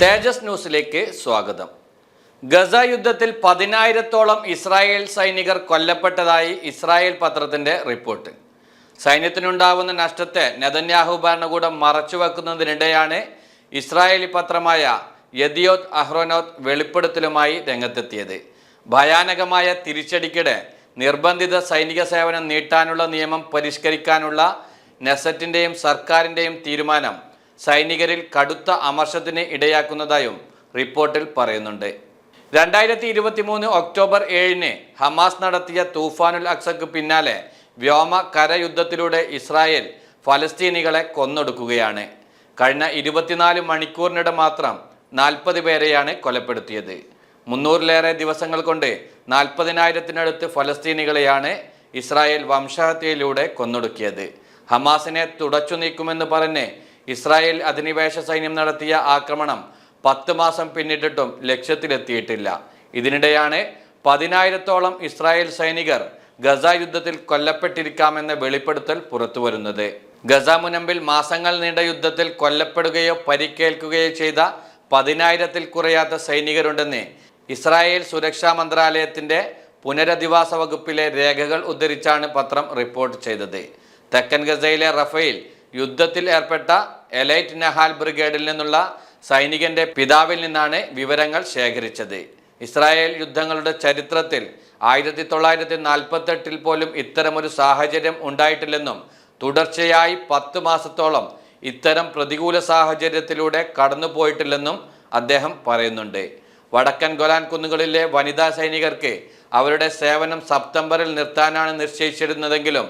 തേജസ് ന്യൂസിലേക്ക് സ്വാഗതം. ഗസ യുദ്ധത്തിൽ പതിനായിരത്തോളം ഇസ്രായേൽ സൈനികർ കൊല്ലപ്പെട്ടതായി ഇസ്രായേൽ പത്രത്തിന്റെ റിപ്പോർട്ട്. സൈന്യത്തിനുണ്ടാവുന്ന നഷ്ടത്തെ നെതന്യാഹു ഭരണകൂടം മറച്ചുവെക്കുന്നതിനിടെയാണ് ഇസ്രായേലി പത്രമായ യദിയോത് അഹ്റോനോത് വെളിപ്പെടുത്തലുമായി രംഗത്തെത്തിയത്. ഭയാനകമായ തിരിച്ചടിക്കിടെ നിർബന്ധിത സൈനിക സേവനം നീട്ടാനുള്ള നിയമം പരിഷ്കരിക്കാനുള്ള നെസറ്റിന്റെയും സർക്കാരിന്റെയും തീരുമാനം സൈനികരിൽ കടുത്ത അമർഷത്തിന് ഇടയാക്കുന്നതായും റിപ്പോർട്ടിൽ പറയുന്നുണ്ട്. രണ്ടായിരത്തി ഇരുപത്തി മൂന്ന് ഒക്ടോബർ ഏഴിന് ഹമാസ് നടത്തിയ തൂഫാനുൽ അക്സക്ക് പിന്നാലെ വ്യോമ കരയുദ്ധത്തിലൂടെ ഇസ്രായേൽ ഫലസ്തീനികളെ കൊന്നൊടുക്കുകയാണ്. കഴിഞ്ഞ ഇരുപത്തിനാല് മണിക്കൂറിനിടെ മാത്രം നാൽപ്പത് പേരെയാണ് കൊലപ്പെടുത്തിയത്. മുന്നൂറിലേറെ ദിവസങ്ങൾ കൊണ്ട് നാൽപ്പതിനായിരത്തിനടുത്ത് ഫലസ്തീനികളെയാണ് ഇസ്രായേൽ വംശഹത്യയിലൂടെ കൊന്നൊടുക്കിയത്. ഹമാസിനെ തുടച്ചു നീക്കുമെന്ന് പറഞ്ഞ് ഇസ്രായേൽ അധിനിവേശ സൈന്യം നടത്തിയ ആക്രമണം പത്ത് മാസം പിന്നിട്ടിട്ടും ലക്ഷ്യത്തിലെത്തിയിട്ടില്ല. ഇതിനിടെയാണ് പതിനായിരത്തോളം ഇസ്രായേൽ സൈനികർ ഗസ യുദ്ധത്തിൽ കൊല്ലപ്പെട്ടിരിക്കാമെന്ന വെളിപ്പെടുത്തൽ പുറത്തുവരുന്നത്. ഗസ മുനമ്പിൽ മാസങ്ങൾ നീണ്ട യുദ്ധത്തിൽ കൊല്ലപ്പെടുകയോ പരിക്കേൽക്കുകയോ ചെയ്ത പതിനായിരത്തിൽ കുറയാത്ത സൈനികരുണ്ടെന്ന് ഇസ്രായേൽ സുരക്ഷാ മന്ത്രാലയത്തിന്റെ പുനരധിവാസ വകുപ്പിലെ രേഖകൾ ഉദ്ധരിച്ചാണ് പത്രം റിപ്പോർട്ട് ചെയ്തത്. തെക്കൻ ഗസയിലെ റഫേൽ യുദ്ധത്തിൽ ഏർപ്പെട്ട എലൈറ്റ് നഹാൽ ബ്രിഗേഡിൽ നിന്നുള്ള സൈനികന്റെ പിതാവിൽ നിന്നാണ് വിവരങ്ങൾ ശേഖരിച്ചത്. ഇസ്രായേൽ യുദ്ധങ്ങളുടെ ചരിത്രത്തിൽ ആയിരത്തി തൊള്ളായിരത്തി നാൽപ്പത്തെട്ടിൽ പോലും ഇത്തരമൊരു സാഹചര്യം ഉണ്ടായിട്ടില്ലെന്നും തുടർച്ചയായി പത്ത് മാസത്തോളം ഇത്തരം പ്രതികൂല സാഹചര്യത്തിലൂടെ കടന്നുപോയിട്ടില്ലെന്നും അദ്ദേഹം പറയുന്നുണ്ട്. വടക്കൻ ഗൊലാൻ കുന്നുകളിലെ വനിതാ സൈനികർക്ക് അവരുടെ സേവനം സെപ്റ്റംബറിൽ നിർത്താനാണ് നിശ്ചയിച്ചിരുന്നതെങ്കിലും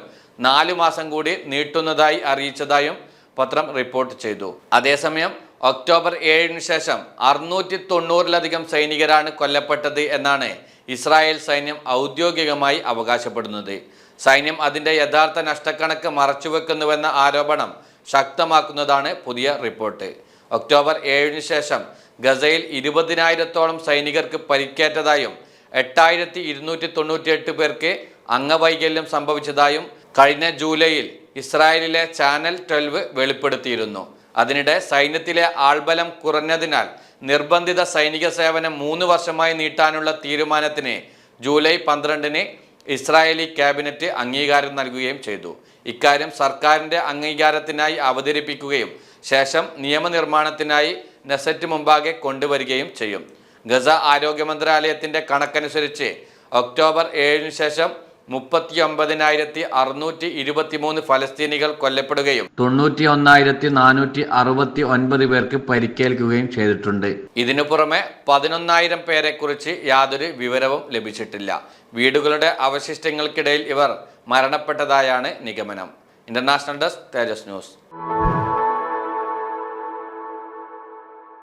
നാലു മാസം കൂടി നീട്ടുന്നതായി അറിയിച്ചതായും പത്രം റിപ്പോർട്ട് ചെയ്തു. അതേസമയം ഒക്ടോബർ ഏഴിന് ശേഷം അറുന്നൂറ്റി തൊണ്ണൂറിലധികം സൈനികരാണ് കൊല്ലപ്പെട്ടത് എന്നാണ് ഇസ്രായേൽ സൈന്യം ഔദ്യോഗികമായി അവകാശപ്പെടുന്നത്. സൈന്യം അതിന്റെ യഥാർത്ഥ നഷ്ടക്കണക്ക് മറച്ചുവെക്കുന്നുവെന്ന ആരോപണം ശക്തമാക്കുന്നതാണ് പുതിയ റിപ്പോർട്ട്. ഒക്ടോബർ ഏഴിന് ശേഷം ഗസയിൽ ഇരുപതിനായിരത്തോളം സൈനികർക്ക് പരിക്കേറ്റതായും എട്ടായിരത്തി ഇരുന്നൂറ്റി തൊണ്ണൂറ്റിയെട്ട് പേർക്ക് അംഗവൈകല്യം സംഭവിച്ചതായും കഴിഞ്ഞ ജൂലൈയിൽ ഇസ്രായേലിലെ ചാനൽ ട്വൽവ് വെളിപ്പെടുത്തിയിരുന്നു. അതിനിടെ സൈന്യത്തിലെ ആൾബലം കുറഞ്ഞതിനാൽ നിർബന്ധിത സൈനിക സേവനം മൂന്ന് വർഷമായി നീട്ടാനുള്ള തീരുമാനത്തിന് ജൂലൈ പന്ത്രണ്ടിന് ഇസ്രായേലി ക്യാബിനറ്റ് അംഗീകാരം നൽകുകയും ചെയ്തു. ഇക്കാര്യം സർക്കാരിന്റെ അംഗീകാരത്തിനായി അവതരിപ്പിക്കുകയും ശേഷം നിയമനിർമ്മാണത്തിനായി നെസറ്റ് മുമ്പാകെ കൊണ്ടുവരികയും ചെയ്യും. ഗസ ആരോഗ്യ മന്ത്രാലയത്തിന്റെ കണക്കനുസരിച്ച് ഒക്ടോബർ ഏഴിന് ശേഷം മുപ്പത്തി ഒമ്പതിനായിരത്തി അറുന്നൂറ്റി ഇരുപത്തിമൂന്ന് ഫലസ്തീനികൾ കൊല്ലപ്പെടുകയും തൊണ്ണൂറ്റി ഒന്നായിരത്തി നാനൂറ്റി അറുപത്തി ഒൻപത് പേർക്ക് പരിക്കേൽക്കുകയും ചെയ്തിട്ടുണ്ട്. ഇതിനു പുറമെ പതിനൊന്നായിരം പേരെ കുറിച്ച് യാതൊരു വിവരവും ലഭിച്ചിട്ടില്ല. വീടുകളുടെ അവശിഷ്ടങ്ങൾക്കിടയിൽ ഇവർ മരണപ്പെട്ടതായാണ് നിഗമനം. International desk Tejas news.